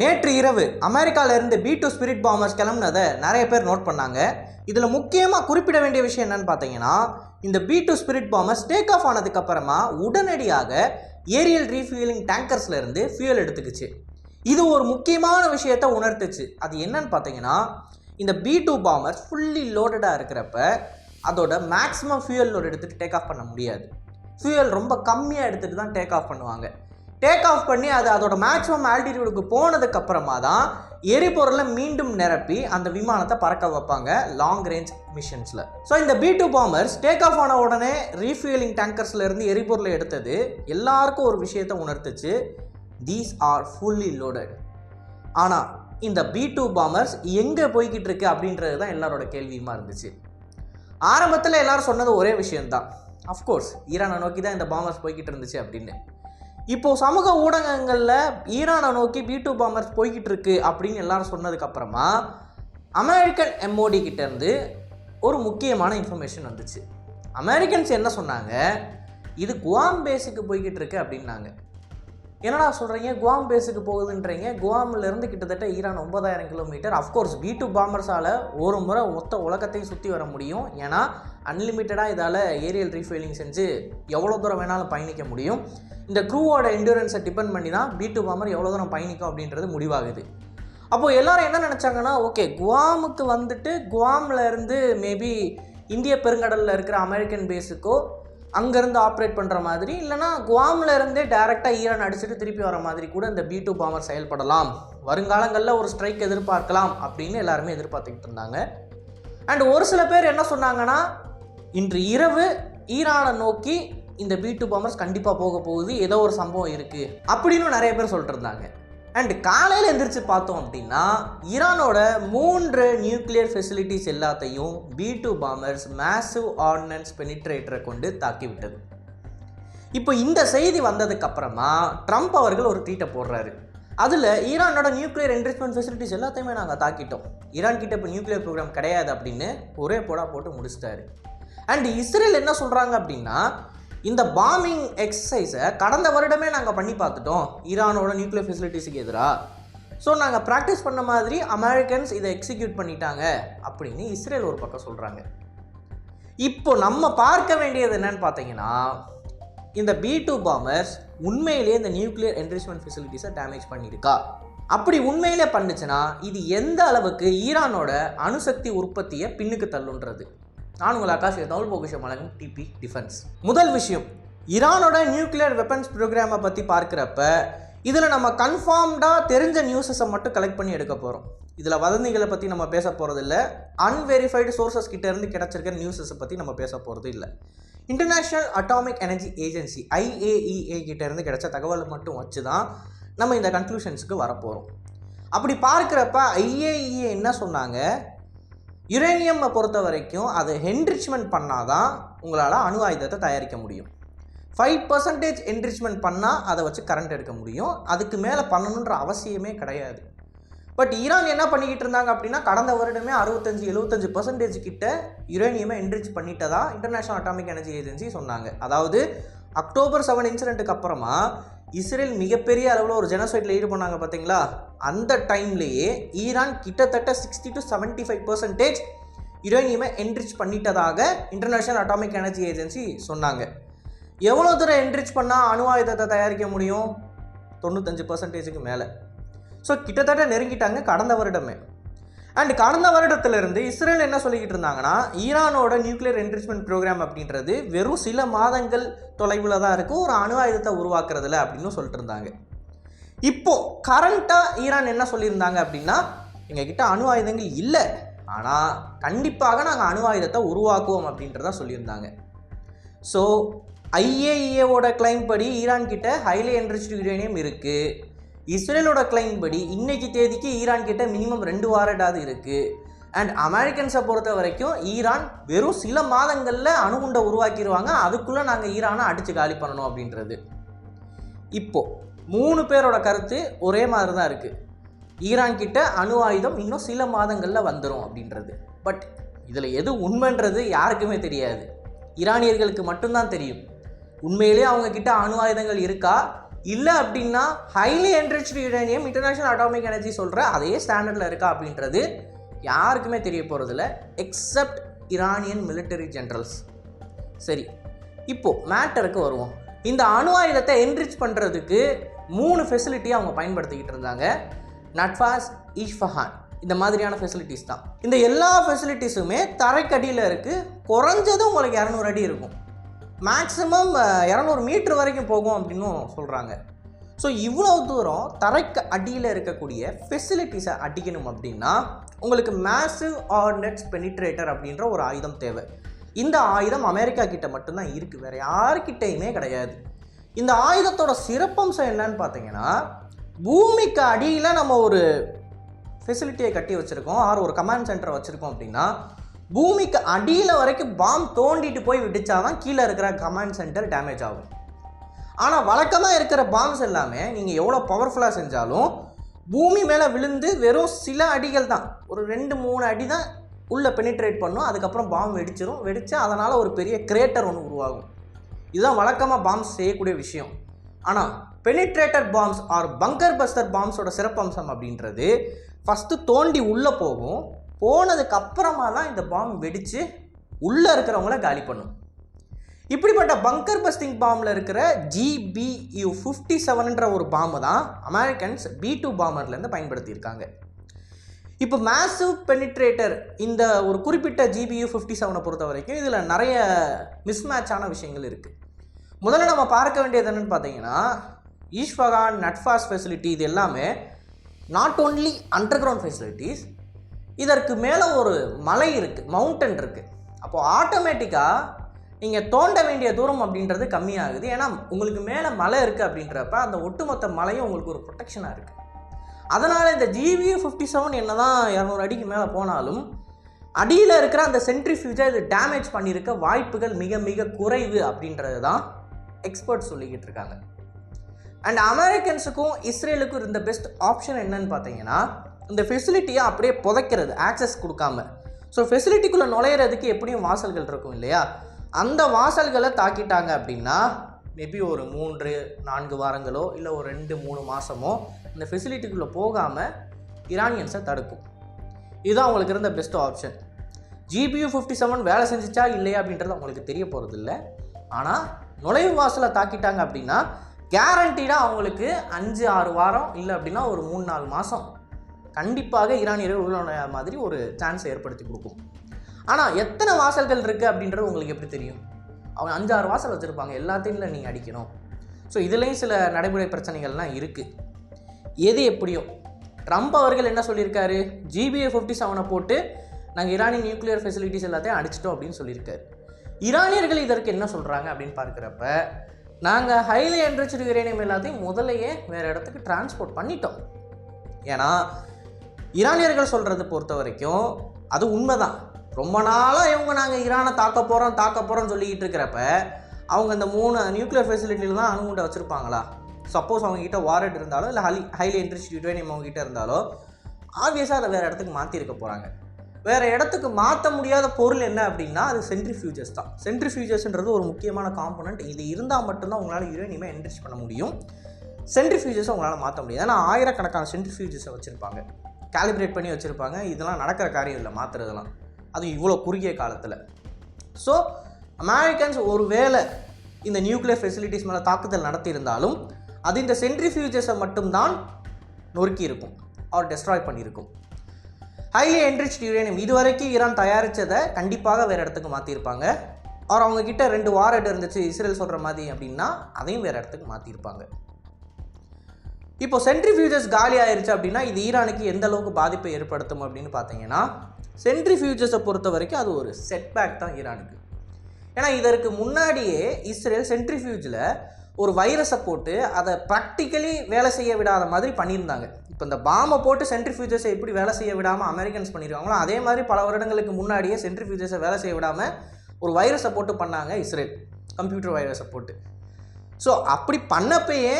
நேற்று இரவு அமெரிக்காவிலேருந்து பி டூ ஸ்பிரிட் பாம்பர்ஸ் கிளம்புனதை நிறைய பேர் நோட் பண்ணாங்க. இதில் முக்கியமாக குறிப்பிட வேண்டிய விஷயம் என்னன்னு பார்த்தீங்கன்னா இந்த B two spirit bombers take off ஆனதுக்கப்புறமா உடனடியாக ஏரியல் ரீஃபியூலிங் டேங்கர்ஸ்லேருந்து ஃபியூயல் ஃபியூல் எடுத்துக்கிச்சு. இது ஒரு முக்கியமான விஷயத்தை உணர்த்துச்சு. அது என்னன்னு பார்த்தீங்கன்னா இந்த பி டூ பாம்பர்ஸ் ஃபுல்லி லோடடாக இருக்கிறப்ப அதோட மேக்ஸிமம் ஃபியூயல் லோட் எடுத்துகிட்டு டேக் ஆஃப் பண்ண முடியாது. ஃபியூயல் ரொம்ப கம்மியாக எடுத்துகிட்டு தான் டேக் ஆஃப் பண்ணுவாங்க. டேக் ஆஃப் பண்ணி அது அதோட மேக்ஸிமம் ஆல்டிடியூடுக்கு போனதுக்கு அப்புறமா தான் எரிபொருளை மீண்டும் நிரப்பி அந்த விமானத்தை பறக்க வைப்பாங்க லாங் ரேஞ்ச் மிஷன்ஸில் ஸோ இந்த B two bombers take off ஆன உடனே ரீஃபியூலிங் டேங்கர்ஸ்லேருந்து எரிபொருளை எடுத்தது எல்லாருக்கும் ஒரு விஷயத்தை உணர்த்துச்சு. தீஸ் ஆர் ஃபுல்லி லோடட் ஆனால் இந்த பி டூ பாம்பர்ஸ் எங்கே போய்கிட்டு இருக்கு அப்படின்றது தான் எல்லாரோட கேள்வியுமா இருந்துச்சு. ஆரம்பத்தில் எல்லாரும் சொன்னது ஒரே விஷயம்தான். அஃப்கோர்ஸ் ஈரானை நோக்கி தான் இந்த பாம்பர்ஸ் போய்கிட்டு இருந்துச்சு அப்படின்னு. இப்போ சமூக ஊடகங்களில் ஈரானை நோக்கி பி டூ பாம்பர்ஸ் போய்கிட்டு இருக்கு அப்படின்னு எல்லாரும் சொன்னதுக்கப்புறமா அமெரிக்கன் எம்ஓடி கிட்டேருந்து ஒரு முக்கியமான இன்ஃபர்மேஷன் வந்துச்சு. அமெரிக்கன்ஸ் என்ன சொன்னாங்க? இது குவாம் பேஸுக்கு போய்கிட்டு இருக்கு அப்படின்னாங்க. என்னடா சொல்கிறீங்க குவாம் பேஸுக்கு போகுதுன்றீங்க. குவாம்லேருந்து கிட்டத்தட்ட ஈரான் ஒன்பதாயிரம் kilometre. Of course B two பாம்பர்ஸால் ஒரு முறை மொத்த உலகத்தையும் சுற்றி வர முடியும். ஏன்னா அன்லிமிட்டடாக இதால் ஏரியல் ரீஃபைலிங் செஞ்சு எவ்வளோ தூரம் வேணாலும் பயணிக்க முடியும். இந்த க்ரூவோட எண்டூரன்ஸை டிபெண்ட் பண்ணி தான் பி டூ பாம்பர் எவ்வளோ தூரம் பயணிக்கும் அப்படின்றது முடிவாகுது. அப்போது எல்லாரும் என்ன நினச்சாங்கன்னா ஓகே குவாமுக்கு வந்துட்டு குவாமில் இருந்து மேபி இந்திய பெருங்கடலில் இருக்கிற அமெரிக்கன் பேஸுக்கோ அங்கேருந்து ஆப்ரேட் பண்ணுற மாதிரி இல்லைனா குவாமில் இருந்தே டேரெக்டாக ஈரான் அடிச்சுட்டு திருப்பி வர மாதிரி கூட இந்த பி டூ பாமர் செயல்படலாம். வருங்காலங்களில் ஒரு ஸ்ட்ரைக் எதிர்பார்க்கலாம் அப்படின்னு எல்லாருமே எதிர்பார்த்துக்கிட்டு இருந்தாங்க. அண்ட் ஒரு சில பேர் என்ன சொன்னாங்கன்னா இன்று இரவு ஈரானை நோக்கி இந்த பி டூ பாமர்ஸ் கண்டிப்பாக போக போகுது ஏதோ ஒரு சம்பவம் இருக்குது அப்படின்னு நிறைய பேர் சொல்லிட்டு இருந்தாங்க. அண்ட் காலையில் எந்திரிச்சு பார்த்தோம் அப்படின்னா ஈரானோட மூன்று நியூக்ளியர் ஃபெசிலிட்டிஸ் எல்லாத்தையும் B two bombers massive ordnance பெனிட்ரேட்டரை கொண்டு தாக்கி விட்டது இப்போ இந்த செய்தி வந்ததுக்கப்புறமா ட்ரம்ப் அவர்கள் ஒரு ட்வீட்டை போடுறாரு. அதில் ஈரானோட நியூக்ளியர் என்ரிச்மெண்ட் ஃபெசிலிட்டிஸ் எல்லாத்தையுமே நாங்கள் தாக்கிட்டோம். ஈரான் கிட்ட இப்போ நியூக்ளியர் ப்ரோக்ராம் கிடையாது அப்படின்னு ஒரே போடா போட்டு முடிச்சிட்டாரு. அண்ட் இஸ்ரேல் என்ன சொல்கிறாங்க அப்படின்னா இந்த பாம்பிங் எக்ஸசைஸை கடந்த வருடமே நாங்கள் பண்ணி பார்த்துட்டோம். ஈரானோட நியூக்ளியர் ஃபெசிலிட்டிஸுக்கு எதிராக ஸோ நாங்கள் ப்ராக்டிஸ் பண்ண மாதிரி அமெரிக்கன்ஸ் இதை எக்ஸிக்யூட் பண்ணிட்டாங்க அப்படின்னு இஸ்ரேல் ஒரு பக்கம் சொல்கிறாங்க இப்போ நம்ம பார்க்க வேண்டியது என்னன்னு பார்த்தீங்கன்னா இந்த பி டூ பாம்பர்ஸ் உண்மையிலேயே இந்த நியூக்ளியர் என்ரிச்மெண்ட் ஃபெசிலிட்டிஸை டேமேஜ் பண்ணியிருக்கா. அப்படி உண்மையிலே பண்ணுச்சுன்னா இது எந்த அளவுக்கு ஈரானோட அணுசக்தி உற்பத்தியை பின்னுக்கு தள்ளுன்றது? நான் உங்கள் ஆகாஷ் தமிழ் பொக்கிஷம் வழங்கும் டிபி டிஃபென்ஸ் முதல் விஷயம் ஈரானோட நியூக்ளியர் வெப்பன்ஸ் ப்ரோக்ராமை பற்றி பார்க்குறப்ப இதில் நம்ம கன்ஃபார்ம்டாக தெரிஞ்ச நியூஸஸை மட்டும் கலெக்ட் பண்ணி எடுக்க போகிறோம் இதில் வதந்திகளை பற்றி நம்ம பேச போகிறதில்ல அன்வெரிஃபைடு சோர்சஸ் கிட்டேருந்து கிடச்சிருக்கிற நியூஸஸை பற்றி நம்ம பேச போகிறது இல்லை international atomic energy agency IAEA கிட்டேருந்து கிடைச்ச தகவலை மட்டும் வச்சு தான் நம்ம இந்த கன்க்ளூஷன்ஸுக்கு வரப்போகிறோம் அப்படி பார்க்குறப்ப ஐஏஇஏ என்ன சொன்னாங்க? யுரேனியம்மை பொறுத்த வரைக்கும் அது என்ரிச்மெண்ட் பண்ணாதான் உங்களால் அணு ஆயுதத்தை தயாரிக்க முடியும். ஃபைவ் பர்சன்டேஜ் என்ரிச்மெண்ட் பண்ணால் அதை வச்சு கரண்ட் எடுக்க முடியும். அதுக்கு மேலே பண்ணணுன்ற அவசியமே கிடையாது. பட் ஈரான் என்ன பண்ணிக்கிட்டு இருந்தாங்க அப்படின்னா கடந்த வருடமே அறுபத்தஞ்சு எழுபத்தஞ்சு பர்சன்டேஜ் கிட்ட யுரேனியமை என்ரிச் பண்ணிட்டதா இன்டர்நேஷனல் அட்டாமிக் எனர்ஜி ஏஜென்சி சொன்னாங்க. அதாவது அக்டோபர் செவன் இன்சிடென்ட்டுக்கு அப்புறமா இஸ்ரேல் மிகப்பெரிய அளவில் ஒரு ஜெனசைட்டில் ஈடுபண்ணாங்க பார்த்தீங்களா அந்த டைம்லேயே ஈரான் கிட்டத்தட்ட sixty to seventy five percentage யுரேனியமை enrich பண்ணிட்டதாக இன்டர்நேஷனல் அட்டாமிக் எனர்ஜி ஏஜென்சி சொன்னாங்க. எவ்வளோ தூரம் என்ரிச் பண்ணால் அணு ஆயுதத்தை தயாரிக்க முடியும்? தொண்ணூத்தஞ்சு பர்சன்டேஜுக்கு மேலே. ஸோ கிட்டத்தட்ட நெருங்கிட்டாங்க கடந்த வருடமே. அண்ட் கடந்த வருடத்திலிருந்து இஸ்ரேல் என்ன சொல்லிக்கிட்டு இருந்தாங்கன்னா ஈரானோட நியூக்ளியர் என்ரிச்மெண்ட் ப்ரோக்ராம் அப்படின்றது வெறும் சில மாதங்கள் தொலைவில் தான் இருக்கும் ஒரு அணு ஆயுதத்தை உருவாக்குறதுல அப்படின்னு சொல்லிட்டு இருந்தாங்க. இப்போது கரண்ட்டாக ஈரான் என்ன சொல்லியிருந்தாங்க அப்படின்னா எங்ககிட்ட அணு ஆயுதங்கள் இல்லை ஆனால் கண்டிப்பாக நாங்கள் அணு ஆயுதத்தை உருவாக்குவோம் அப்படின்றத சொல்லியிருந்தாங்க. ஸோ ஐஏஇஏவோட கிளைம் படி ஈரான் கிட்ட ஹைலி என்ரிச்டு யுரேனியம் இருக்குது இஸ்ரேலோட கிளைம் படி இன்னைக்கு தேதிக்கு ஈரான் கிட்ட மினிமம் ரெண்டு வாரடாவது இருக்குது அண்ட் அமெரிக்கன்ஸை பொறுத்த வரைக்கும் ஈரான் வெறும் சில மாதங்களில் அணுகுண்டை உருவாக்கிடுவாங்க அதுக்குள்ளே நாங்கள் ஈரானை அடித்து காலி பண்ணணும் அப்படின்றது. இப்போது மூணு பேரோட கருத்து ஒரே மாதிரி தான் இருக்குது ஈரான் கிட்ட அணு ஆயுதம் இன்னும் சில மாதங்களில் வந்துடும் அப்படின்றது. பட் இதில் எது உண்மைன்றது யாருக்குமே தெரியாது. ஈரானியர்களுக்கு மட்டும்தான் தெரியும். உண்மையிலே அவங்கக்கிட்ட அணு ஆயுதங்கள் இருக்கா? இல்லை அப்படின்னா highly enriched uranium international atomic energy சொல்கிற அதே ஸ்டாண்டர்டில் இருக்கா அப்படின்றது யாருக்குமே தெரிய போகிறதில்ல எக்ஸப்ட் இரானியன் மிலிட்டரி ஜென்ரல்ஸ் சரி இப்போது மேட்டருக்கு வருவோம். இந்த அணு ஆயுதத்தை என்ரிச் பண்ணுறதுக்கு மூணு ஃபெசிலிட்டியை அவங்க பயன்படுத்திக்கிட்டு இருந்தாங்க. நட்ஃபாஸ் ஈஷ்ஃபஹான் இந்த மாதிரியான ஃபெசிலிட்டிஸ் தான். இந்த எல்லா ஃபெசிலிட்டிஸுமே தரைக்கடியில் இருக்குது குறைஞ்சது உங்களுக்கு இரநூறு அடி இருக்கும். மேக்ஸிமம் இரநூறு மீட்ரு வரைக்கும் போகும் அப்படின்னும் சொல்கிறாங்க ஸோ இவ்வளோ தூரம் தரைக்கு அடியில் இருக்கக்கூடிய ஃபெசிலிட்டிஸை அடிக்கணும் அப்படின்னா உங்களுக்கு மேசிவ் ஆர்னெட்ஸ் பெனிட்ரேட்டர் அப்படின்ற ஒரு ஆயுதம் தேவை. இந்த ஆயுதம் அமெரிக்கா கிட்ட மட்டும்தான் இருக்குது வேறு யாருக்கிட்டையுமே கிடையாது. இந்த ஆயுதத்தோட சிறப்பம்சம் என்னன்னு பார்த்தீங்கன்னா பூமிக்கு அடியில் நம்ம ஒரு ஃபெசிலிட்டியை கட்டி வச்சுருக்கோம். ஆர் ஒரு கமாண்ட் சென்டரை வச்சுருக்கோம் அப்படின்னா பூமிக்கு அடியில் வரைக்கும் பாம் தோண்டிட்டு போய் விடிச்சாதான் கீழே இருக்கிற கமாண்ட் சென்டர் டேமேஜ் ஆகும். ஆனால் வழக்கமாக இருக்கிற பாம்ஸ் எல்லாமே நீங்கள் எவ்வளோ பவர்ஃபுல்லாக செஞ்சாலும் பூமி மேலே விழுந்து வெறும் சில அடிகள் தான். ஒரு ரெண்டு மூணு அடி தான் உள்ளே பெனிட்ரேட் பண்ணும். அதுக்கப்புறம் பாம் வெடிச்சிரும். வெடித்து அதனால் ஒரு பெரிய கிரேட்டர் ஒன்று உருவாகும். இதுதான் வழக்கமாக பாம்ஸ் செய்யக்கூடிய விஷயம். ஆனால் penetrator bombs or bunker buster பாம்ஸோட சிறப்பம்சம் அப்படின்றது ஃபஸ்ட்டு தோண்டி உள்ளே போகும். போனதுக்கு அப்புறமா தான் இந்த பாம் வெடித்து உள்ளே இருக்கிறவங்கள காலி பண்ணும். இப்படிப்பட்ட பங்கர் பஸ்டிங் பாம்பில் இருக்கிற ஜிபியு ஃபிஃப்டி செவன்ன்ற ஒரு பாம்பு தான் அமெரிக்கன்ஸ் பி டூ பாம்பர்லேருந்து பயன்படுத்தியிருக்காங்க. இப்போ மேசிவ் பெனிட்ரேட்டர் இந்த ஒரு குறிப்பிட்ட ஜிபியு ஃபிஃப்டி செவனை பொறுத்த வரைக்கும் இதில் நிறைய மிஸ்மேட்சான விஷயங்கள் இருக்குது முதல்ல நம்ம பார்க்க வேண்டியது என்னென்னு பார்த்தீங்கன்னா ஈஸ்வகான் நட்ஃபாஸ் ஃபெசிலிட்டி இது எல்லாமே not only underground facilities இதற்கு மேலே ஒரு மலை இருக்குது மவுண்டன் இருக்குது அப்போது ஆட்டோமேட்டிக்காக நீங்கள் தோண்ட வேண்டிய தூரம் அப்படின்றது கம்மியாகுது. ஏன்னா உங்களுக்கு மேலே மலை இருக்குது அப்படின்றப்ப அந்த ஒட்டுமொத்த மலையும் உங்களுக்கு ஒரு ப்ரொடெக்ஷனாக இருக்குது அதனால் இந்த ஜிவியூ ஃபிஃப்டி செவன் என்ன தான் இரநூறு அடிக்கு மேலே போனாலும் அடியில் இருக்கிற அந்த சென்ட்ரி ஃபியூஜை இது டேமேஜ் பண்ணியிருக்க வாய்ப்புகள் மிக மிக குறைவு அப்படின்றது தான் எக்ஸ்பர்ட் சொல்லிக்கிட்டு இருக்காங்க. அண்ட் அமெரிக்கன்ஸுக்கும் இஸ்ரேலுக்கும் இருந்த பெஸ்ட் ஆப்ஷன் என்னன்னு பார்த்தீங்கன்னா இந்த ஃபெசிலிட்டியை அப்படியே புதைக்கிறது ஆக்சஸ் கொடுக்காம. ஸோ ஃபெசிலிட்டிக்குள்ளே நுழையிறதுக்கு எப்படியும் வாசல்கள் இருக்கும் இல்லையா? அந்த வாசல்களை தாக்கிட்டாங்க அப்படின்னா மேபி ஒரு மூன்று நான்கு வாரங்களோ இல்லை ஒரு ரெண்டு மூணு மாதமோ இந்த ஃபெசிலிட்டிக்குள்ளே போகாமல் இரானியன்ஸை தடுக்கும். இதுதான் அவங்களுக்கு இருந்த best option GBU fifty seven வேலை செஞ்சிச்சா இல்லையா அப்படின்றது அவங்களுக்கு தெரிய போகிறது இல்லை ஆனால் நுழைவு வாசலை தாக்கிட்டாங்க அப்படின்னா கேரண்டீடாக அவங்களுக்கு அஞ்சு ஆறு வாரம் இல்லை அப்படின்னா ஒரு மூணு நாலு மாதம் கண்டிப்பாக ஈரானியர்கள் உள்ள மாதிரி ஒரு சான்ஸை ஏற்படுத்தி கொடுக்கும். ஆனால் எத்தனை வாசல்கள் இருக்குது அப்படின்றது உங்களுக்கு எப்படி தெரியும்? அவங்க அஞ்சாறு வாசல் வச்சுருப்பாங்க. எல்லாத்தையும் நீங்கள் அடிக்கணும். ஸோ இதுலேயும் சில நடைமுறை பிரச்சனைகள்லாம் இருக்குது எது எப்படியோ. ட்ரம்ப் அவர்கள் என்ன சொல்லியிருக்காரு? ஜிபிஏ ஃபிஃப்டி செவனை போட்டு நாங்கள் ஈரானியன் நியூக்ளியர் ஃபெசிலிட்டிஸ் எல்லாத்தையும் அடிச்சிட்டோம் அப்படின்னு சொல்லியிருக்காரு. ஈரானியர்கள் இதற்கு என்ன சொல்கிறாங்க அப்படின்னு பார்க்குறப்ப நாங்கள் ஹைலி என்ரிச்சு யுரேனியம் எல்லாத்தையும் முதலையே வேறு இடத்துக்கு டிரான்ஸ்போர்ட் பண்ணிட்டோம். ஏன்னா ஈரானியர்கள் சொல்கிறத பொறுத்த வரைக்கும் அது உண்மைதான். ரொம்ப நாளாக இவங்க நாங்கள் ஈரானை தாக்க போகிறோம் தாக்க போகிறோம்னு சொல்லிக்கிட்டு இருக்கிறப்ப அவங்க இந்த மூணு நியூக்ளியர் ஃபெசிலிட்டியில் தான் அணுகுண்டை வச்சுருப்பாங்களா? சப்போஸ் அவங்ககிட்ட வாரட் இருந்தாலோ இல்லை ஹலி ஹைலி இன்ட்ரெஸ்ட் யுரேனியம் அவங்ககிட்ட இருந்தாலோ ஆப்வியஸாக அதை வேறு இடத்துக்கு மாற்றிருக்க போகிறாங்க வேறு இடத்துக்கு மாற்ற முடியாத பொருள் என்ன அப்படின்னா அது சென்ட்ரிஃபியூஜஸ் தான். சென்ட்ரிஃபியூஜஸ்ன்றது ஒரு முக்கியமான காம்பனண்ட் இது இருந்தால் மட்டும்தான் உங்களால் யுரேனியமே என்ரிச் பண்ண முடியும். சென்ட்ரிஃபியூஜஸை உங்களால் மாற்ற முடியாது. ஏன்னா ஆயிரக்கணக்கான சென்ட்ரிஃபியூஜஸை வச்சுருப்பாங்க. காலிப்ரேட் பண்ணி வச்சுருப்பாங்க. இதெல்லாம் நடக்கிற காரியம் இல்லை மாற்றுறதெல்லாம் அதுவும் இவ்வளோ குறுகிய காலத்தில். ஸோ அமெரிக்கன்ஸ் ஒரு வேளை இந்த நியூக்ளியர் ஃபெசிலிட்டிஸ் மேலே தாக்குதல் நடத்தியிருந்தாலும் அது இந்த சென்ட்ரிஃபியூஜஸை மட்டும்தான் நொறுக்கி இருக்கும். அவர் டெஸ்ட்ராய் பண்ணியிருக்கும். ஹைலி என்ரிச் யூரேனியம் இதுவரைக்கும் ஈரான் தயாரித்ததை கண்டிப்பாக வேறு இடத்துக்கு மாற்றிருப்பாங்க அவர் அவங்கக்கிட்ட ரெண்டு வாரட் இருந்துச்சு இஸ்ரேல் சொல்கிற மாதிரி அப்படின்னா அதையும் வேறு இடத்துக்கு மாற்றிருப்பாங்க இப்போ சென்ட்ரிஃபியூஜஸ் காலி ஆயிருச்சு அப்படின்னா இது ஈரானுக்கு எந்த அளவுக்கு பாதிப்பை ஏற்படுத்தும் அப்படின்னு பார்த்தீங்கன்னா சென்ட்ரிஃபியூஜஸை பொறுத்த வரைக்கும் அது ஒரு செட்பேக் தான் ஈரானுக்கு. ஏன்னா இதற்கு முன்னாடியே இஸ்ரேல் சென்ட்ரிஃபியூஜில் ஒரு வைரஸை போட்டு அதை ப்ராக்டிக்கலி வேலை செய்ய விடாத மாதிரி பண்ணியிருந்தாங்க. இப்போ இந்த பாம்பை போட்டு சென்ட்ரிஃபியூஜஸை எப்படி வேலை செய்ய விடாமல் அமெரிக்கன்ஸ் பண்ணிடுவாங்களோ அதே மாதிரி பல வருடங்களுக்கு முன்னாடியே சென்ட்ரிஃபியூஜஸை வேலை செய்ய விடாமல் ஒரு வைரஸை போட்டு பண்ணாங்க இஸ்ரேல். கம்ப்யூட்டர் வைரஸை போட்டு. ஸோ அப்படி பண்ணப்பயே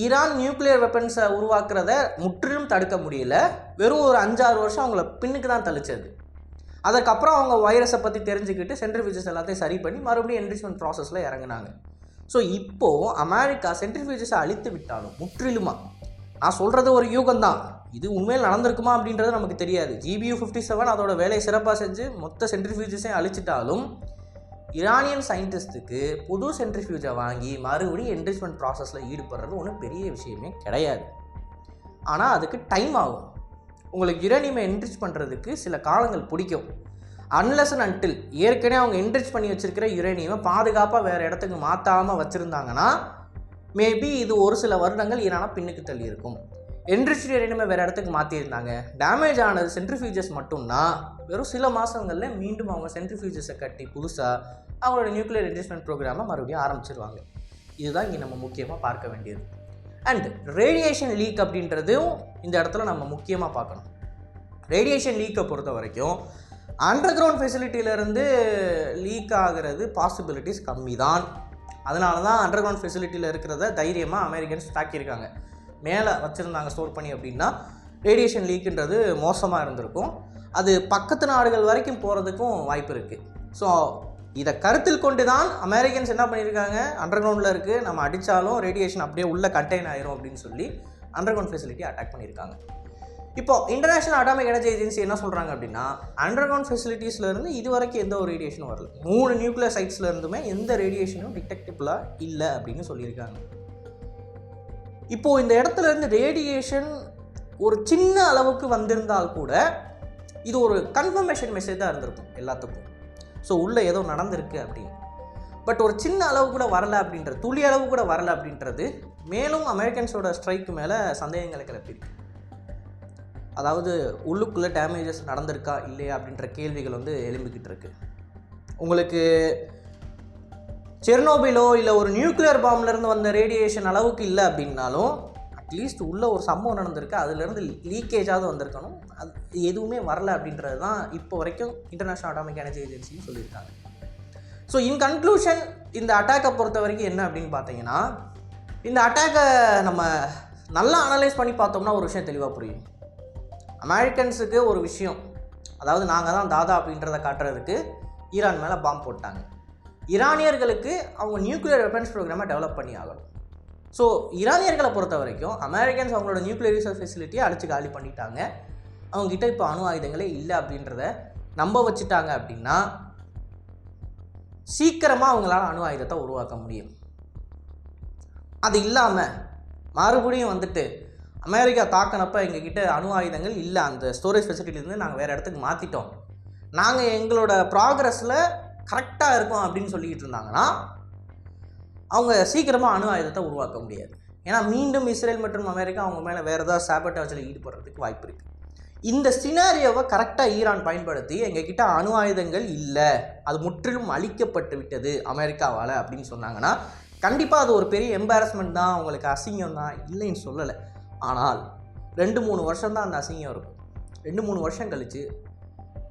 ஈரான் நியூக்ளியர் வெப்பன்ஸை உருவாக்குறத முற்றிலும் தடுக்க முடியல. வெறும் ஒரு அஞ்சாறு வருஷம் அவங்கள பின்னுக்கு தான் தள்ளிச்சது. அதுக்கப்புறம் அவங்க வைரஸை பற்றி தெரிஞ்சுக்கிட்டு சென்ட்ரிஃபியூஜஸ் எல்லாத்தையும் சரி பண்ணி மறுபடியும் என்ரிச்மெண்ட் ப்ராசஸில் இறங்குனாங்க. ஸோ இப்போது அமெரிக்கா சென்ட்ரிஃபியூஜஸை அழித்து விட்டாலும் முற்றிலுமா? நான் சொல்கிறது ஒரு யூகம்தான். இது உண்மையில் நடந்திருக்குமா அப்படின்றது நமக்கு தெரியாது. ஜிபியூ ஃபிஃப்டி செவன் அதோட வேலையை சிறப்பாக செஞ்சு மொத்த சென்ட்ரிஃபியூஜஸையும் அழிச்சிட்டாலும் ஈரானியன் சயின்டிஸ்ட்டுக்கு புது சென்ட்ரிஃபியூஜை வாங்கி மறுபடியும் என்ரிச்மெண்ட் ப்ராசஸில் ஈடுபடுறது ஒன்றும் பெரிய விஷயமே கிடையாது. ஆனால் அதுக்கு டைம் ஆகும். உங்களுக்கு யுரேனியமை என்ரிச் பண்ணுறதுக்கு சில காலங்கள் பிடிக்கும். அன்லஸ் அண்ட் அன்டில் ஏற்கனவே அவங்க என்ரிச் பண்ணி வச்சுருக்கிற யுரேனியமை பாதுகாப்பாக வேறு இடத்துக்கு மாற்றாமல் வச்சுருந்தாங்கன்னா மேபி இது ஒரு சில வருடங்கள் ஈரானாக பின்னுக்கு தள்ளி இருக்கும். என்ரிச் ரெண்டுமே வேறு இடத்துக்கு மாற்றியிருந்தாங்க டேமேஜ் ஆனது சென்ட்ரிஃபியூஜஸ் மட்டும்னா வெறும் சில மாதங்களில் மீண்டும் அவங்க சென்ட்ரிஃபியூஜஸை கட்டி புதுசாக அவங்களோட நியூக்ளியர் என்ரிச்மெண்ட் ப்ரோக்ராமை மறுபடியும் ஆரம்பிச்சிருவாங்க. இதுதான் இங்கே நம்ம முக்கியமாக பார்க்க வேண்டியது. அண்ட் ரேடியேஷன் லீக் அப்படின்றதும் இந்த இடத்துல நம்ம முக்கியமாக பார்க்கணும். ரேடியேஷன் லீக்கை பொறுத்த வரைக்கும் அண்டர் கிரவுண்ட் ஃபெசிலிட்டியிலேருந்து லீக் ஆகிறது பாசிபிலிட்டிஸ் கம்மி தான் அதனால தான் அண்டர் கிரவுண்ட் ஃபெசிலிட்டியில் இருக்கிறத தைரியமாக அமெரிக்கன்ஸ் தாக்கியிருக்காங்க. மேலே வச்சுருந்தாங்க ஸ்டோர் பண்ணி அப்படின்னா ரேடியேஷன் லீக்குன்றது மோசமாக இருந்திருக்கும். அது பக்கத்து நாடுகள் வரைக்கும் போகிறதுக்கும் வாய்ப்பு இருக்குது ஸோ இதை கருத்தில் கொண்டு தான் அமெரிக்கன்ஸ் என்ன பண்ணியிருக்காங்க? அண்டர் கிரவுண்டில் இருக்குது நம்ம அடித்தாலும் ரேடியேஷன் அப்படியே உள்ளே கண்டெயின் ஆயிரும் அப்படின்னு சொல்லி அண்டர் கிரவுண்ட் ஃபெசிலிட்டி அட்டாக் பண்ணியிருக்காங்க. இப்போ இன்டர்நேஷனல் அட்டாமிக் எனர்ஜி ஏஜென்சி என்ன சொல்கிறாங்க அப்படின்னா அண்டர் கிரவுண்ட் ஃபெசிலிட்டிஸ்லேருந்து இது வரைக்கும் எந்த ஒரு ரேடியேஷனும் வரல. மூணு நியூக்ளியர் சைட்ஸ்லேருந்துமே எந்த ரேடியேஷனும் டிடெக்டிபிளாக இல்லை அப்படின்னு சொல்லியிருக்காங்க. இப்போது இந்த இடத்துல இருந்து ரேடியேஷன் ஒரு சின்ன அளவுக்கு வந்திருந்தால் கூட இது ஒரு கன்ஃபர்மேஷன் மெசேஜ் தான் இருந்திருக்கும் எல்லாத்துக்கும். ஸோ உள்ளே ஏதோ நடந்திருக்கு அப்படின்னு. பட் ஒரு சின்ன அளவு கூட வரல அப்படின்றது துளி அளவு கூட வரலை அப்படின்றது மேலும் அமெரிக்கன்ஸோட ஸ்ட்ரைக்கு மேலே சந்தேகங்களை கிளப்பியிருக்கு அதாவது உள்ளுக்குள்ளே டேமேஜஸ் நடந்திருக்கா இல்லையா அப்படின்ற கேள்விகள் வந்து எழும்பிக்கிட்டு இருக்கு. உங்களுக்கு செர்னோபிலோ இல்லை ஒரு நியூக்ளியர் பாம்லேருந்து வந்த ரேடியேஷன் அளவுக்கு இல்லை அப்படின்னாலும் அட்லீஸ்ட் உள்ள ஒரு சம்பவம் நடந்திருக்கு. அதுலேருந்து லீக்கேஜாவது வந்திருக்கணும். அது எதுவுமே வரல அப்படின்றது தான் இப்போ வரைக்கும் இன்டர்நேஷ்னல் அட்டாமிக் எனர்ஜி ஏஜென்சின்னு சொல்லியிருக்காங்க. ஸோ இன் கன்க்ளூஷன் இந்த அட்டாக்கை பொறுத்த வரைக்கும் என்ன அப்படின்னு பார்த்தீங்கன்னா இந்த அட்டாக்கை நம்ம நல்லா அனலைஸ் பண்ணி பார்த்தோம்னா ஒரு விஷயம் தெளிவாக புரியும். அமெரிக்கன்ஸுக்கு ஒரு விஷயம் அதாவது நாங்கள் தான் தாதா அப்படின்றத காட்டுறதுக்கு ஈரான் மேலே பாம்பு போட்டாங்க. ஈரானியர்களுக்கு அவங்க நியூக்ளியர் வெப்பன்ஸ் ப்ரோக்ராமை டெவலப் பண்ணி ஆகணும். ஸோ ஈரானியர்களை பொறுத்த வரைக்கும் அமெரிக்கன்ஸ் அவங்களோட நியூக்ளியர் ரிசர்ச் ஃபெசிலிட்டியை அடித்து காலி பண்ணிட்டாங்க. அவங்ககிட்ட இப்போ அணு ஆயுதங்களே இல்லை அப்படின்றத நம்ப வச்சுட்டாங்க அப்படின்னா சீக்கிரமாக அவங்களால அணு ஆயுதத்தை உருவாக்க முடியும். அது இல்லாமல் மறுபடியும் வந்துட்டு அமெரிக்கா தாக்கினப்போ எங்ககிட்ட அணு ஆயுதங்கள் இல்லை. அந்த ஸ்டோரேஜ் ஃபெசிலிட்டிலேருந்து நாங்கள் வேறு இடத்துக்கு மாற்றிட்டோம் நாங்கள் எங்களோட ப்ராக்ரஸில் கரெக்டாக இருக்கும் அப்படின்னு சொல்லிக்கிட்டு இருந்தாங்கன்னா அவங்க சீக்கிரமாக அணு ஆயுதத்தை உருவாக்க முடியாது. ஏன்னா மீண்டும் இஸ்ரேல் மற்றும் அமெரிக்கா அவங்க மேலே வேறு ஏதாவது சாபட்டாஜில் ஈடுபடுறதுக்கு வாய்ப்பு இருக்குது இந்த சினாரியோவை கரெக்டாக ஈரான் பயன்படுத்தி எங்ககிட்ட அணு ஆயுதங்கள் இல்லை அது முற்றிலும் அழிக்கப்பட்டு விட்டது அமெரிக்காவால் அப்படின்னு சொன்னாங்கன்னா கண்டிப்பாக அது ஒரு பெரிய எம்பாரஸ்மெண்ட் தான் அவங்களுக்கு அசிங்கம் தான் இல்லைன்னு சொல்லலை. ஆனால் ரெண்டு மூணு வருஷம் தான் அந்த அசிங்கம் இருக்கும். ரெண்டு மூணு வருஷம் கழித்து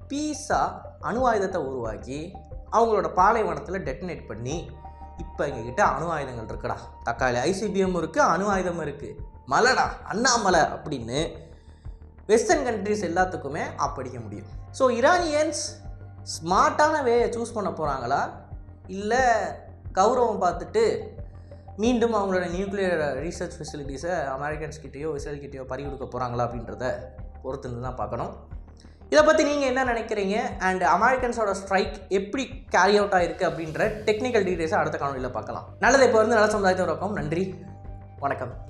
பீஸாக அணு ஆயுதத்தை உருவாக்கி அவங்களோட பாலைவனத்தில் டெட்டனேட் பண்ணி இப்போ எங்ககிட்ட அணு ஆயுதங்கள் இருக்குடா. தக்காளி ஐசிபிஎம் இருக்குது அணு ஆயுதம் இருக்குது மலைடா அண்ணாமலை அப்படின்னு வெஸ்டர்ன் கண்ட்ரிஸ் எல்லாத்துக்குமே அப்படிக்க முடியும். ஸோ இரானியன்ஸ் ஸ்மார்ட்டான வேயை சூஸ் பண்ண போகிறாங்களா இல்லை கௌரவம் பார்த்துட்டு மீண்டும் அவங்களோட நியூக்ளியர் ரீசர்ச் ஃபெசிலிட்டிஸை அமெரிக்கன்ஸ் கிட்டேயோ இஸ்ரேல் கிட்டேயோ பறி கொடுக்க போகிறாங்களா அப்படின்றத பொறுத்துருந்து தான் பார்க்கணும். இதை பற்றி நீங்கள் என்ன நினைக்கிறீங்க? அண்ட் அமெரிக்கன்ஸோட ஸ்ட்ரைக் எப்படி கேரி அவுட் ஆகிருக்கு அப்படின்ற டெக்னிக்கல் டீடைல்ஸை அடுத்த காணொலியில் பார்க்கலாம். நல்லது இப்போ வந்து நல்ல சமுதாயத்தோட நன்றி. வணக்கம்.